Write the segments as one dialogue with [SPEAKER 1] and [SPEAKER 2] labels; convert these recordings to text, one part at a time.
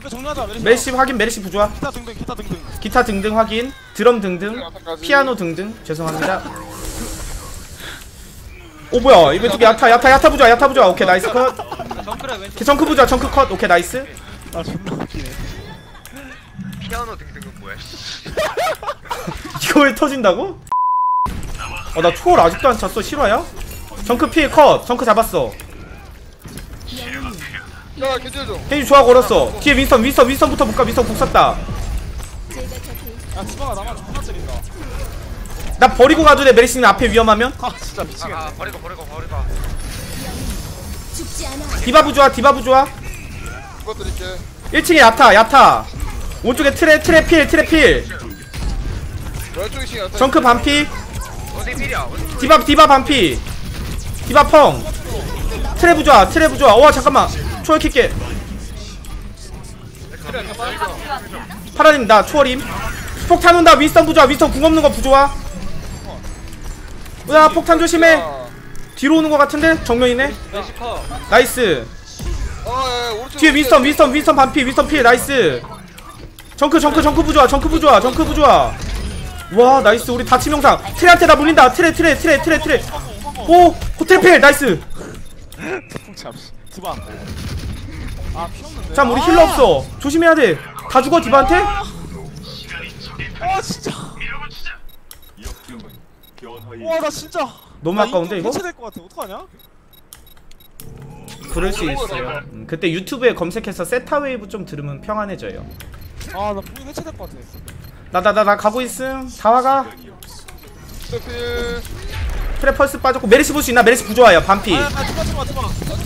[SPEAKER 1] 앞에 정리하자. 메르시
[SPEAKER 2] 메르시 확인 메르시 부조화.
[SPEAKER 1] 기타 등등 기타 등등.
[SPEAKER 2] 기타 등등 확인. 드럼 등등.
[SPEAKER 3] 야타까지.
[SPEAKER 2] 피아노 등등. 죄송합니다. 오 뭐야? 이 왼쪽에 야타 야타 야타 부조화 야타 부조화. 오케이 나이스 컷.
[SPEAKER 4] 정크래 왼쪽.
[SPEAKER 2] 정크 부조화 정크 컷. 오케이 나이스.
[SPEAKER 1] 아 존나 웃기네.
[SPEAKER 4] 피아노 등등은 뭐야?
[SPEAKER 2] 이거 왜 터진다고? 어나 초월 아직도 안 찼어. 실화야? 정크 피해 컷. 정크 잡았어
[SPEAKER 3] 야 견제해줘.
[SPEAKER 2] 헤이 조화 걸었어. 뒤에 윈스턴 윈스턴 윈스턴부터 볼까? 윈스턴 궁 썼다.
[SPEAKER 1] 야 디바가 나만 존나 때린다.
[SPEAKER 2] 나 버리고 가도 돼 메리시님 앞에 위험하면?
[SPEAKER 1] 아 진짜 미치겠네.
[SPEAKER 4] 아 버리고 버리고 버리고.
[SPEAKER 2] 디바 부조화 디바 부조화.
[SPEAKER 3] 그거 드릴게.
[SPEAKER 2] 1층에 야타 야타. 오른쪽에 트레 트레 필 트레 필.
[SPEAKER 3] 왼쪽에
[SPEAKER 2] 정크 반피.
[SPEAKER 4] 어디 필이야? 어디
[SPEAKER 2] 디바 디바 반피. 디바 펑. 트레 부조화 트레 부조화. 와 잠깐만 초월 킬게. 파라님 나 초월임. 폭탄 온다 윈스턴 부조화. 윈스턴 궁 없는 거 부조화. 야 폭탄 조심해.
[SPEAKER 3] 아,
[SPEAKER 2] 뒤로 오는 거 같은데? 정면이네. 나이스. 뒤에 윈스턴 윈스턴 윈스턴 반피 윈스턴 필 나이스. 정크 정크 정크 부조화 정크 부조화 정크 부조화. 와 나이스. 우리 다치명상. 트레한테 다 물린다. 트레 트레 트레 트레 트레. 오 호텔 필. 나이스
[SPEAKER 1] 참 디바 아 피었는데?
[SPEAKER 2] 우리 힐러 없어. 조심해야 돼다 죽어 디바한테?
[SPEAKER 1] 아 진짜. 와 나 진짜.
[SPEAKER 2] 너무
[SPEAKER 1] 나
[SPEAKER 2] 아까운데 이거?
[SPEAKER 1] 해체될 것 같아. 어떡하냐?
[SPEAKER 2] 그럴 수 있어요 음, 그때 유튜브에 검색해서 세타웨이브 좀 들으면 평안해져요.
[SPEAKER 1] 아나 분명 해체될 것 같아.
[SPEAKER 2] 나 나 나 나 가고 있음. 다 와가.
[SPEAKER 3] 스태필
[SPEAKER 2] 트레 펄스 빠졌고 메리시 볼수 있나? 메리시 부조화야 반피.
[SPEAKER 1] 아 디바 디바 디바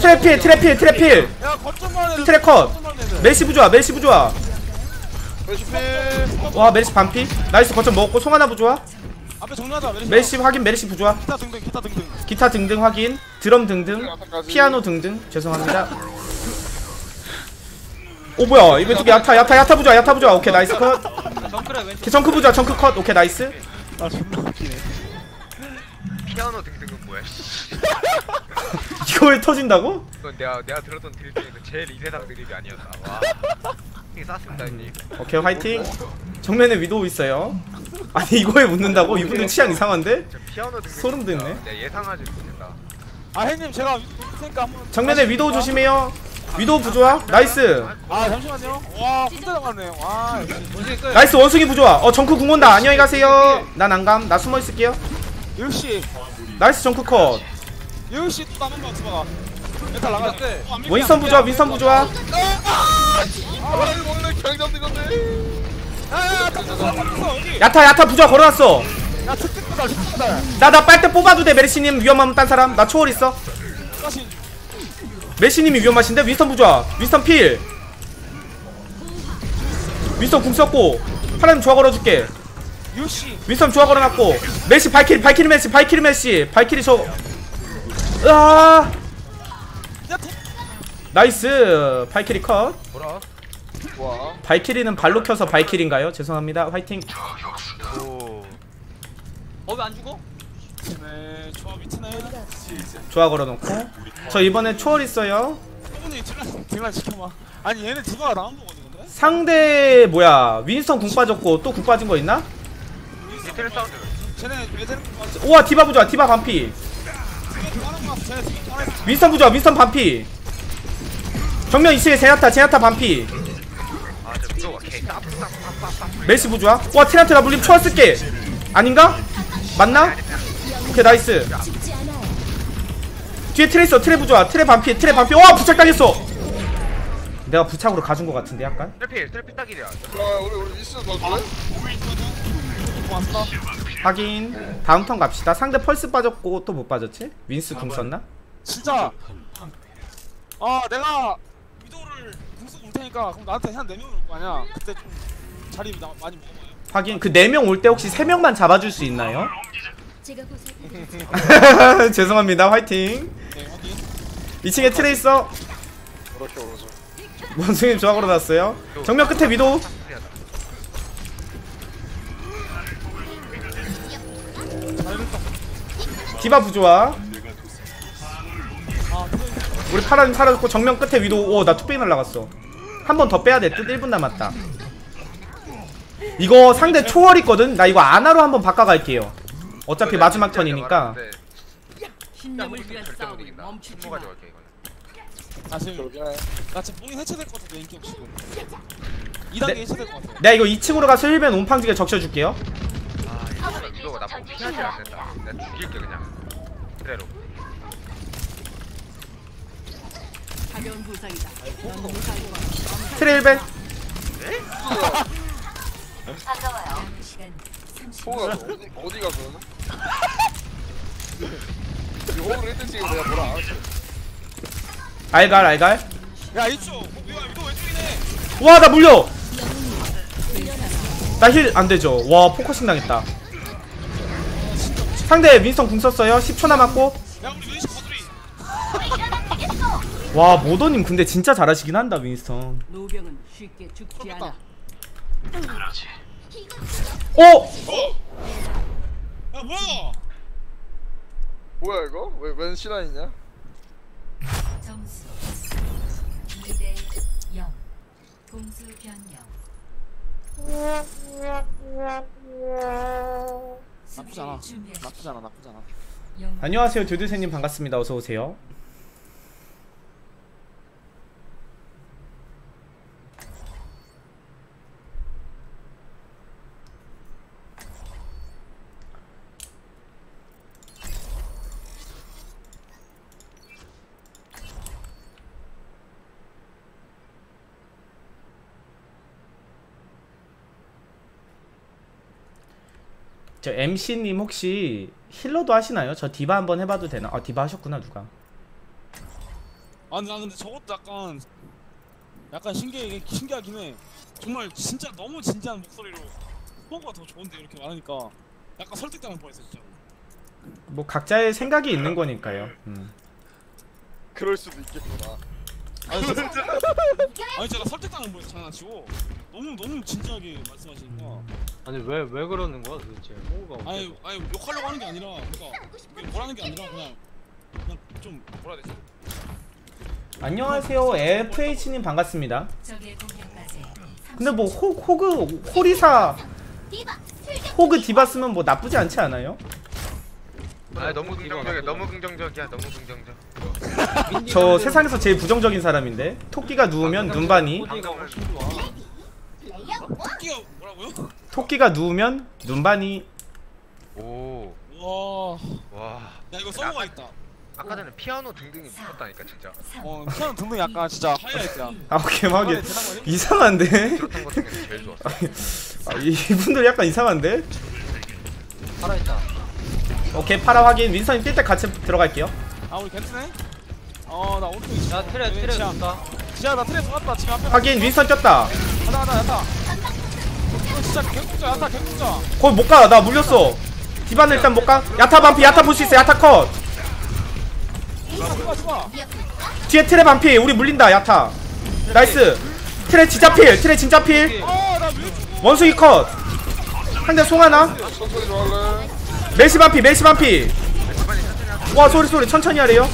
[SPEAKER 2] 트레필 트레필 트레필.
[SPEAKER 1] 야 거점만 해도
[SPEAKER 2] 트레 컷.
[SPEAKER 1] 거점만 해도
[SPEAKER 2] 메리시 부조화 메리시 부조화. 와 메리시 반피. 나이스 거점 먹었고 송하나 부조화? 메리시. 확인 메리시 부조화.
[SPEAKER 1] 기타 등등 기타 등등.
[SPEAKER 2] 기타 등등 확인. 드럼 등등.
[SPEAKER 3] 야타까지.
[SPEAKER 2] 피아노 등등. 죄송합니다. 오 뭐야. 이 왼쪽에 야타 야타 야타 부조화 야타 부조화. 오케이 나이스 컷.
[SPEAKER 4] 정크
[SPEAKER 2] 부조화 정크 컷. 오케이 나이스.
[SPEAKER 1] 아 존나 웃기네
[SPEAKER 4] 피아노 등등은 뭐야
[SPEAKER 2] 이거 왜 터진다고?
[SPEAKER 4] 이건 내가 내가 들었던 딜 중에서 제일 이 세상 드립이 아니었다. 와. 이게 쌌습니다 형님
[SPEAKER 2] 오케이 화이팅. 정면에 위도우 있어요. 아니 이거에 묻는다고? 이분들 취향 이상한데?
[SPEAKER 4] 저 피아노 등등
[SPEAKER 2] 소름
[SPEAKER 4] 진짜
[SPEAKER 2] 돋네.
[SPEAKER 4] 내가 예상하지 못했다.
[SPEAKER 1] 아 형님 제가 그러니까 한번
[SPEAKER 2] 정면에 위도우 조심해요. 위도우 부조화. 나이스.
[SPEAKER 1] 아 잠시만요. 와 혼자 나갔네 와
[SPEAKER 2] 나이스 원숭이 부조화. 어 정크 궁 온다. 안녕히 가세요. 난 안감. 나 숨어 있을게요.
[SPEAKER 1] 역시
[SPEAKER 2] 나이스 정크
[SPEAKER 1] 컷또 남은 거 디바가 메탈 나가
[SPEAKER 4] 끝
[SPEAKER 2] 윈선 부조화 윈선
[SPEAKER 3] 아 이거 원래 잡는 건데
[SPEAKER 1] 여기
[SPEAKER 2] 야타 야타 부조화 걸어놨어 나 나 빨대 뽑아도 돼 메르시님 위험하면 딴 사람 나 초월 있어
[SPEAKER 1] 다시
[SPEAKER 2] 메르시님이 위험하신데 윈스턴 부조화 윈스턴 필 윈스턴 궁 썼고 파란 조화 걸어줄게 윈스턴 조화 걸어놨고 메시 발키리 발키리 메시 발키리 메시. 발키리 저 으아! 나이스. 발키리 컷. 발키리는 발로 켜서 발키리인가요? 죄송합니다. 화이팅.
[SPEAKER 4] 어왜 안 죽어?
[SPEAKER 1] 네 조합
[SPEAKER 2] 걸어놓고. 저 이번에 초월 있어요.
[SPEAKER 1] 아니 얘네 디바가 나온 거거든 근데?
[SPEAKER 2] 상대 뭐야 윈스턴 궁 빠졌고 또 궁 빠진 거 있나?
[SPEAKER 4] 디테일 사운드.
[SPEAKER 1] 쟤네 같지
[SPEAKER 2] 우와 디바 부조화 디바 반피.
[SPEAKER 1] 쟤네 쟤네
[SPEAKER 2] 윈스턴 부조화 윈스턴 반피. 정면 2층에 제나타 제나타 반피.
[SPEAKER 4] 아저 무서워 개. 따뜻따뜻따뜻
[SPEAKER 2] 메시 부조화? 와 테나트 나 물림 초월 쓸게. 아닌가? 맞나? 오케이 나이스. 뒤에 트레 있어 트레 부조화 트레 반피 트레 반피. 와 부착 당했어. 내가 부착으로 가준 거 같은데 약간?
[SPEAKER 4] 트래필 트래필 딱이야
[SPEAKER 3] 야 우리 우리 미스 넣어줄래?
[SPEAKER 1] 왔어.
[SPEAKER 2] 확인. 다음 턴 갑시다. 상대 펄스 빠졌고 또 못 빠졌지? 윈스 궁 썼나?
[SPEAKER 1] 진짜. 아 내가 위도를 궁수 올 테니까 그럼 나한테 한 4명 올 거 아니야. 그때 좀 자리 나, 많이 먹어봐요.
[SPEAKER 2] 확인. 그 4명 올 때 혹시 3명만 잡아줄 수 있나요? 죄송합니다. 화이팅.
[SPEAKER 1] 네 확인.
[SPEAKER 2] 2층에 트레 있어
[SPEAKER 3] 그렇게 오르죠.
[SPEAKER 2] 원숭이 조화 걸어놨어요. 정면 끝에 위도 디바 부조화.
[SPEAKER 1] 아 그래
[SPEAKER 2] 우리 파라님 사라졌고 정면 끝에 위도우 오나 투페이 날라갔어. 한 번 더 빼야 돼 뜻 1분 남았다. 이거 상대 초월 있거든? 나 이거 아나로 한번 바꿔갈게요. 어차피 마지막 턴이니까.
[SPEAKER 5] 신념을 위한
[SPEAKER 4] 절대 못
[SPEAKER 5] 싸움을
[SPEAKER 4] 이긴다
[SPEAKER 5] 멈추지
[SPEAKER 4] 신고
[SPEAKER 5] 마.
[SPEAKER 4] 가져갈게 이거는
[SPEAKER 1] 아 지금
[SPEAKER 3] 그러긴 해.
[SPEAKER 1] 나 지금 뽕이 해체될 것 같아 인기 지금. 2단계
[SPEAKER 2] 네.
[SPEAKER 1] 해체될 것 같아
[SPEAKER 2] 내가 이거 2층으로 가서 힐벤 온팡지게 적셔줄게요.
[SPEAKER 4] 아 이거 피하지 않는다. 내가 죽일게 그냥 그대로
[SPEAKER 5] 가벼운 부상이다. 넌 무사할 거야.
[SPEAKER 2] 트레 힐벤
[SPEAKER 6] 남은 시간 30초.
[SPEAKER 3] 호가 어디 어디 가서? 이 호를 1등 찍으면 내가 뭐라 안 했어.
[SPEAKER 2] 알갈 알갈
[SPEAKER 1] 야 이쪽 어, 뭐야 이거 왼쪽이네
[SPEAKER 2] 와 나 물려 나 힐 안되죠 와 포커싱 당했다 상대 윈스턴 궁 썼어요 10초 남았고
[SPEAKER 1] 야 우리 왼쪽 거들이
[SPEAKER 2] 와 모더님 근데 진짜 잘하시긴 한다 윈스턴
[SPEAKER 5] 노병은 쉽게 죽지 않아.
[SPEAKER 2] 어?
[SPEAKER 1] 야 뭐야
[SPEAKER 3] 뭐야 이거? 왜웬 시라이냐?
[SPEAKER 6] 점수 2대 0. 공수 변경.
[SPEAKER 1] 나쁘지 않아.
[SPEAKER 6] 영웅
[SPEAKER 2] 안녕하세요 두두새님 반갑습니다. 어서오세요 저 MC님 혹시 힐러도 하시나요? 저 디바 한번 해봐도 되나? 아 디바 하셨구나 누가
[SPEAKER 1] 아 근데 나 근데 저것도 약간 약간 신기해 신기하긴 해 정말 진짜 너무 진지한 목소리로 후보가 더 좋은데 이렇게 많으니까 약간 설득당할 뻔했어 진짜
[SPEAKER 2] 뭐 각자의 생각이 있는 거니까요 음.
[SPEAKER 3] 그럴 수도 있겠구나.
[SPEAKER 1] 아니 진짜 아니 제가 뻔했어 장난치고 너무 너무 진지하게 말씀하시니까
[SPEAKER 7] 아니 왜 왜 그러는 거야 도대체? 호구가
[SPEAKER 1] 아니 아니 욕하려고 하는 게 아니라 그러니까 뭐라는 게 아니라 그냥 그냥 좀 뭐라 해야 되지?
[SPEAKER 2] 안녕하세요 FH님 반갑습니다.
[SPEAKER 6] 적의 공격까지
[SPEAKER 2] 근데 뭐 호, 호그 호리사 호그 디바 쓰면 뭐 나쁘지 않지 않아요?
[SPEAKER 4] 아 너무 긍정적이야 너무 긍정적이야 너무 긍정적
[SPEAKER 2] 저 세상에서 제일 부정적인 사람인데? 토끼가 누우면 눈반이?
[SPEAKER 1] 토끼가 뭐라고요?
[SPEAKER 2] 토끼가 누우면 눈반이?
[SPEAKER 4] 오 와.
[SPEAKER 1] 와 야 이거 써먹어 있다.
[SPEAKER 4] 아까 전에 피아노 등등이 붙었다니까 진짜.
[SPEAKER 1] 어 피아노 등등 약간 진짜 하이라이트야
[SPEAKER 2] 아
[SPEAKER 1] 거니?
[SPEAKER 2] 이상한데?
[SPEAKER 4] 그렇던 것 중에 제일 좋았어.
[SPEAKER 2] 아, 이분들 약간 이상한데?
[SPEAKER 7] 살아있다.
[SPEAKER 2] 오케이 파라 확인. 윈선이 뛸때 같이 들어갈게요.
[SPEAKER 1] 아 우리 괜찮네? 어나 오른쪽 있어.
[SPEAKER 7] 야 트레 트레
[SPEAKER 1] 지하.
[SPEAKER 7] 좋다.
[SPEAKER 1] 지하 나 트랩 쏘았다. 지금 앞에
[SPEAKER 2] 확인 윈선 뛰었다.
[SPEAKER 1] 가다 가다 야타 이거 진짜 개국자 야타 개국자.
[SPEAKER 2] 거기 못가. 나 물렸어. 디바는 일단 못가. 야타 반피 야타 볼 수 있어. 야타 컷.
[SPEAKER 1] 좋아 좋아
[SPEAKER 2] 뒤에 트레 반피. 우리 물린다 야타. 나이스. 트레 진짜 필. 트레 진짜 필.
[SPEAKER 1] 죽어
[SPEAKER 2] 원숭이 컷. 상대 송하나?
[SPEAKER 3] 천천히 좀 할래?
[SPEAKER 2] 메시 반피 메시 반피 와 소리 소리. 천천히 하래요.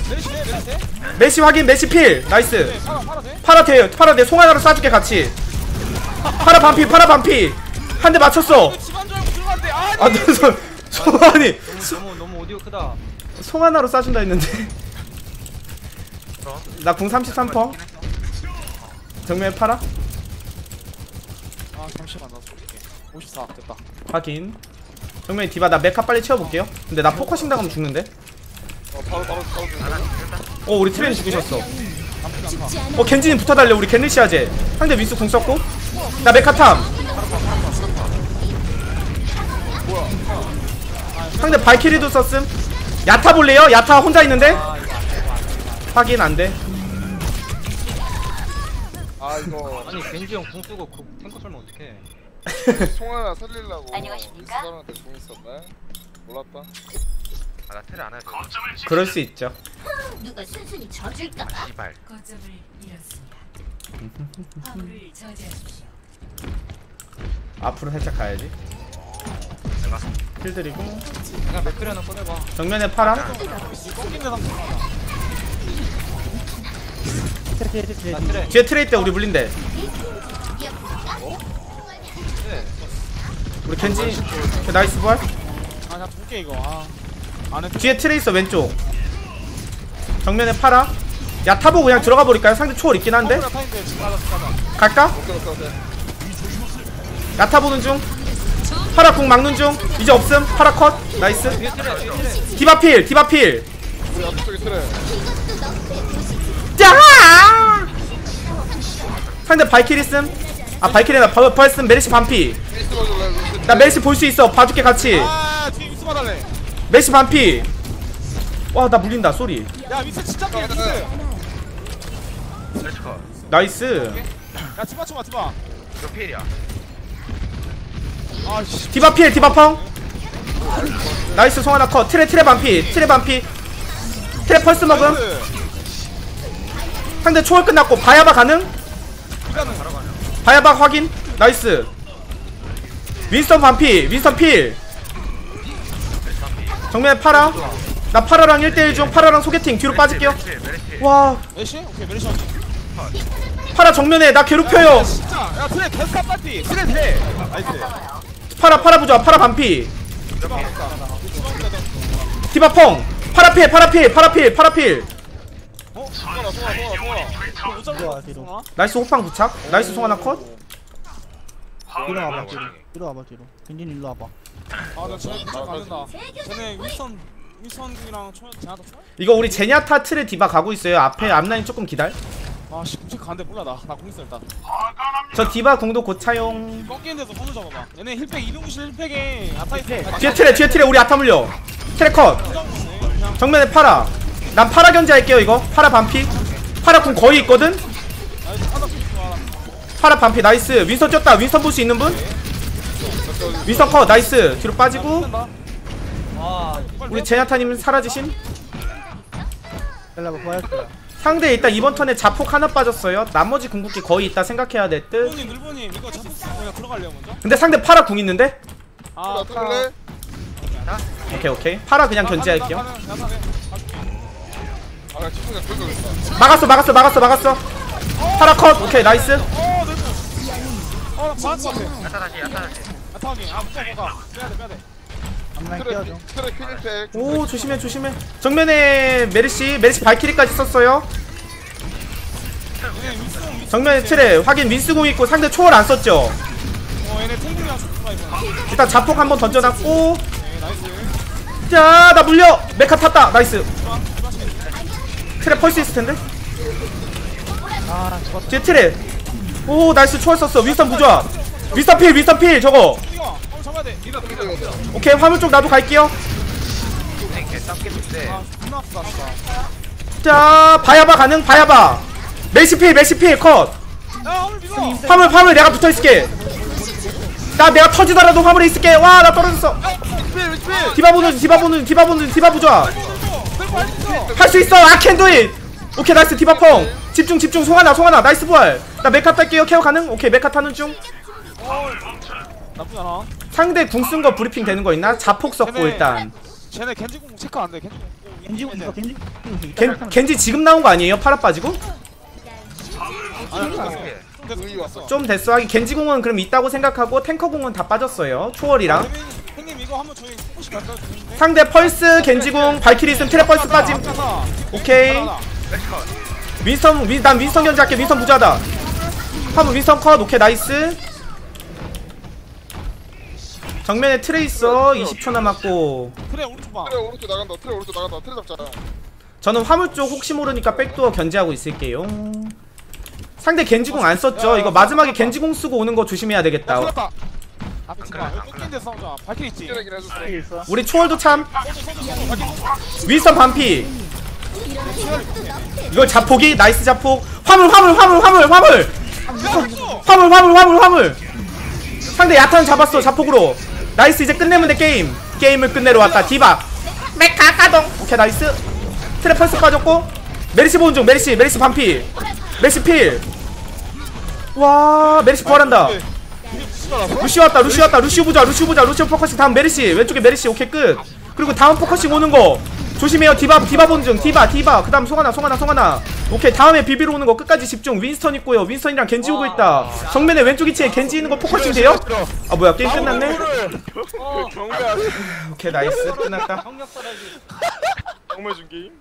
[SPEAKER 2] 메시 확인 메시 필. 나이스.
[SPEAKER 1] 팔아 팔아 돼?
[SPEAKER 2] 파라 대 파라 대. 송하나로 쏴줄게 같이. 파라 반피 파라 반피. 한 대 맞췄어.
[SPEAKER 1] 아
[SPEAKER 2] 소, 송하니.
[SPEAKER 7] 너무 너무 오디오 크다
[SPEAKER 2] 송하나로 쏴준다 했는데. 나 궁 33퍼. 정면 파라?
[SPEAKER 1] 아 잠시만. 나 쏠게 54 됐다.
[SPEAKER 2] 확인. 정면 디바 나 메카 빨리 채워볼게요. 근데 나 포커싱 당하면 죽는데?
[SPEAKER 3] 어 바로 바로 바로 좀.
[SPEAKER 2] 어 우리 트레인 죽으셨어. 어 겐지님 붙어달래 우리 겐르시아제 상대 윈스 궁 썼고 나 메카탐 상대 발키리도 썼음 야타 볼래요? 야타 혼자 있는데? 확인 안돼
[SPEAKER 3] 아 이거
[SPEAKER 7] 아니 겐지 형궁 쓰고 그 탱커 썰면 어떡해
[SPEAKER 3] 송 하나 살리려고
[SPEAKER 6] 안녕하십니까?
[SPEAKER 3] 사람한테 공 있었네. 몰랐다.
[SPEAKER 4] 아 나 테레 안 해도
[SPEAKER 2] 그럴 수 있죠.
[SPEAKER 6] 누가 순순히 져줄까?
[SPEAKER 4] 돼 씨발.
[SPEAKER 6] 거점을 잃었습니다. 화물을 저지하십시오.
[SPEAKER 2] 앞으로 살짝 가야지.
[SPEAKER 4] 내가
[SPEAKER 2] 힐 드리고.
[SPEAKER 7] 그냥 하나 꺼내봐
[SPEAKER 2] 정면에 파라
[SPEAKER 1] 꺾인데 상태
[SPEAKER 7] 나 트레.
[SPEAKER 2] 뒤에 트레이 때 우리 물린대 우리 겐지? 오케이, 나이스 부활?
[SPEAKER 1] 아나 볼게 이거. 아
[SPEAKER 2] 뒤에 트레이서 왼쪽. 정면에 파라. 야 타보 그냥 들어가 버릴까요? 상대 초월 있긴 한데.
[SPEAKER 1] 나 가자
[SPEAKER 2] 갈까?
[SPEAKER 3] 오케이 오케이 오케이.
[SPEAKER 2] 야타 보는 중. 파라 궁 막는 중. 이제 없음. 파라 컷. 나이스. 디바필 디바필. 짜 상대 발키리 슴 아 발키리나 벌- 벌슨 메르시 반피.
[SPEAKER 3] 페이스 봐줄래
[SPEAKER 2] 나 메르시 볼 수 있어. 봐줄게 같이.
[SPEAKER 1] 아 뒤에 위스 봐달래
[SPEAKER 2] 메르시 반피. 와 나 물린다. 쏘리.
[SPEAKER 1] 야 위스 진짜 깨 위스.
[SPEAKER 4] 렛츠고
[SPEAKER 2] 나이스.
[SPEAKER 1] 야 디바 쳐봐 디바
[SPEAKER 4] 이거 필이야.
[SPEAKER 1] 아씨.
[SPEAKER 2] 디바 필 디바 펑. 나이스 송하나 컷. 트레 트레 반피. 트레 반피. 트레 펄스 먹음. 상대 초월 끝났고 바야바 가능? 바야바 확인. 나이스. 윈스턴 반피 윈스턴 필 정면에 파라 나 파라랑 1대1 중 파라랑 소개팅 뒤로 빠질게요 와
[SPEAKER 1] 메시? 오케이 메시 확인
[SPEAKER 2] 파라 정면에 나 괴롭혀요
[SPEAKER 1] 진짜 야 트레 개스카 파티 트레 트레 나이스
[SPEAKER 2] 파라 파라 부자 파라 반피 디바 펑 파라 필 파라 필 파라 필 파라 필
[SPEAKER 1] 어?
[SPEAKER 2] 나이스 호빵 부착 나이스 송하나 컷
[SPEAKER 4] 뒤로 와봐
[SPEAKER 8] 뒤로 와봐 뒤로. 빈진 일로 와봐.
[SPEAKER 1] 아나 쟤네 진짜 가는다. 쟤네 윈선 윈선이랑 총 제나다 총?
[SPEAKER 2] 이거 우리 제냐타 틀에 디바 가고 있어요. 앞에 앞라인 조금 기다려.
[SPEAKER 1] 아씨 kum색 가는데 몰라 나나 공있어 일단.
[SPEAKER 2] 저 디바 궁도 곧 차용.
[SPEAKER 1] 꺾이는 데서 선을 잡아봐. 얘네 힐팩 250 힐팩에 아타이트
[SPEAKER 2] 뒤에 트레 뒤에 트레 우리 아타 물려. 트레 컷.
[SPEAKER 1] 그냥.
[SPEAKER 2] 정면에 파라. 난 파라 견제할게요 이거. 파라 반피. 파라 궁 거의 있거든? 파라 반피 나이스. 윈선 쪘다. 윈선 볼 수 있는 분? 컷 나이스. 뒤로 빠지고.
[SPEAKER 7] 아
[SPEAKER 2] 우리
[SPEAKER 8] 셀라가 부활했어요.
[SPEAKER 2] 상대 일단 이번 턴에 자폭 하나 빠졌어요. 나머지 궁극기 거의 있다 생각해야 될듯.
[SPEAKER 1] 늘보님 늘보님 이거 잡고 그냥 들어갈래요 먼저?
[SPEAKER 2] 근데 상대 파라 궁 있는데?
[SPEAKER 1] 아
[SPEAKER 2] 오케이 오케이. 파라 그냥 견제할게요.
[SPEAKER 3] 집중해 끌고 있어.
[SPEAKER 2] 막았어 막았어 막았어 막았어. 파라 컷. 오케이 나이스.
[SPEAKER 1] 어것 같아
[SPEAKER 4] 야타 다시 야타 다시
[SPEAKER 1] 아 빼야돼 빼야돼.
[SPEAKER 8] 끼워줘.
[SPEAKER 2] 오 조심해 조심해. 정면에 메르시 메르시 발키리까지 썼어요.
[SPEAKER 1] 얘네 윈스 윈스
[SPEAKER 2] 정면에 트레 확인 민스 공 있고 상대 초월 안 썼죠?
[SPEAKER 1] 어 얘네 탱글이랑 좋구나 이거.
[SPEAKER 2] 일단 자폭 한번 던져놨고.
[SPEAKER 1] 네 나이스.
[SPEAKER 2] 자 나 물려! 메카 탔다! 나이스.
[SPEAKER 1] 좋아
[SPEAKER 2] 트레 펄스 있을 텐데?
[SPEAKER 8] 아 죽었다.
[SPEAKER 2] 뒤에 트레. 오 나이스 초월 썼어. 윈스턴 부좌 윈스턴 필 윈스턴 필 저거. 오케이 화물 쪽 나도 갈게요. 자 바야바 가능 바야바. 메시 필 메시 필 컷.
[SPEAKER 1] 야 화물
[SPEAKER 2] 화물 내가 붙어있을게. 나 내가 터지더라도 화물에 있을게. 와 나 떨어졌어. 디바 보는 중, 디바 보는 중, 디바 보는 중, 디바 부좌 할 수 있어. I can 오케이 나이스. 디바 펑. 집중 집중. 송하나 송하나. 나이스 부활. 나 메카 탈게요. 케어 가능? 오케이 메카 타는 중
[SPEAKER 1] 나쁘지 않아.
[SPEAKER 2] 상대 궁 쓴 거 브리핑 되는 거 있나? 자폭 썼고 일단.
[SPEAKER 1] 쟤네 겐지공 체크 안돼 겐지공
[SPEAKER 8] 겐지 이거 겐지.
[SPEAKER 2] 겐, 겐지 지금 나온 거 아니에요? 팔아 빠지고?
[SPEAKER 1] 좀좀
[SPEAKER 3] 의이 왔어.
[SPEAKER 2] 좀 됐어. 하긴 겐지 공은 그럼 있다고 생각하고 탱커 공은 다 빠졌어요. 초월이랑.
[SPEAKER 1] 형님 이거 한번 저희 혹시? 주는데?
[SPEAKER 2] 상대 펄스 겐지 공 발키리 있음 트랩 펄스 빠짐. 오케이. 윈스턴 윈, 난 윈스턴 견제할게. 윈스턴 부자다. 한번 윈스턴 컷. 오케이 나이스 정면에 트레 있어 20초 남았고
[SPEAKER 1] 그래 오른쪽 봐
[SPEAKER 3] 트레 오른쪽 나간다 트레 오른쪽 나간다 트레 잡자
[SPEAKER 2] 저는 화물 쪽 혹시 모르니까 백도어 견제하고 있을게요 상대 겐지공 안 썼죠 이거 마지막에 겐지공 쓰고 오는 거 조심해야
[SPEAKER 1] 야
[SPEAKER 2] 되겠다
[SPEAKER 1] 앞에 치마 데 싸우자 있지
[SPEAKER 8] 있어
[SPEAKER 2] 우리 초월도 참 윈스턴 반피 이걸 자폭이 나이스 자폭 화물 화물 화물 화물 화물 화물 화물 화물 화물 상대 야탄 잡았어 자폭으로 나이스 이제 끝내면 돼 게임. 게임을 끝내러 왔다 디바. 메카 가동. 오케이 나이스. 트랩 펄스 빠졌고. 메리시 보는 중 메리시 메리시 반피. 메리시 필와 메리시 부활한다. 루시 왔다 루시 왔다. 루시 보자 루시 보자. 루시 포커싱 다음 메리시. 왼쪽에 메리시. 오케이 끝. 그리고 다음 포커싱 오는 거 조심해요. 디바 디바 본중. 디바 디바. 그 다음 송하나 송하나 송하나. 오케이. 다음에 비비로 오는 거 끝까지 집중. 윈스턴 있고요. 윈스턴이랑 겐지 오고 있다. 정면에 왼쪽 위치에 겐지 있는 거 포커싱 돼요? 아 뭐야. 게임 끝났네? 오케이 나이스. 끝났다.
[SPEAKER 3] 경매 준 게임?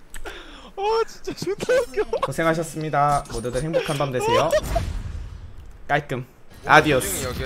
[SPEAKER 1] 아 진짜 좋다 웃겨.
[SPEAKER 2] 고생하셨습니다. 모두들 행복한 밤 되세요. 깔끔. 아디오스